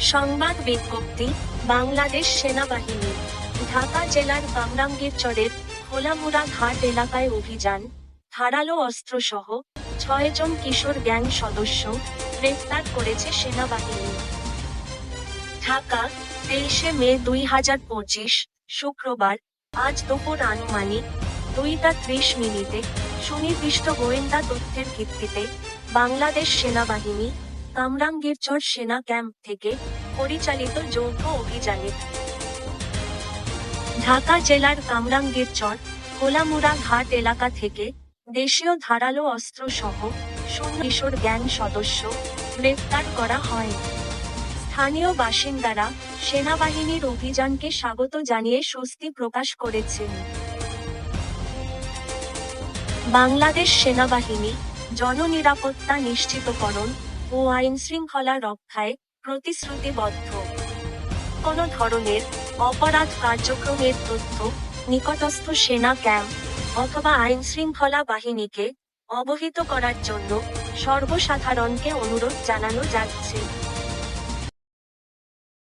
সংবাদ বিজ্ঞপ্তি, বাংলাদেশ সেনাবাহিনী, ঢাকা জেলার কামরাঙ্গীরচরের খোলামুড়া ঘাট এলাকায় অভিযান, ধারালো অস্ত্র অস্ত্রসহ ছয়জন কিশোর গ্যাং সদস্য গ্রেফতার করেছে সেনাবাহিনী। ঢাকা, তেইশে মে দুই হাজার পঁচিশ, শুক্রবার, আজ দুপুর আনুমানিক দুইটা ত্রিশ মিনিটে সুনির্দিষ্ট গোয়েন্দা তথ্যের ভিত্তিতে বাংলাদেশ সেনাবাহিনী কামরাঙ্গীরচর সেনা ক্যাম্প থেকে পরিচালিত যৌথ অভিযানে। ঢাকা জেলার কামরাঙ্গীরচর খোলামুড়া ঘাট এলাকা থেকে দেশীয় ধারালো অস্ত্র সহ শূন্য কিশোর গ্যাং সদস্য গ্রেফতার করা হয়। স্থানীয় বাসিন্দারা সেনাবাহিনীর অভিযানকে স্বাগত জানিয়ে স্বস্তি প্রকাশ করেছেন। বাংলাদেশ সেনাবাহিনী জননিরাপত্তা নিশ্চিতকরণ ও আইন শৃঙ্খলা রক্ষায় প্রতিশ্রুতিবদ্ধ। কোন ধরনের অপরাধ কার্যক্রমের তথ্য, নিকটস্থ সেনা ক্যাম্প অথবা আইনশৃঙ্খলা বাহিনীকে অবহিত করার জন্য সর্বসাধারণকে অনুরোধ জানানো যাচ্ছে।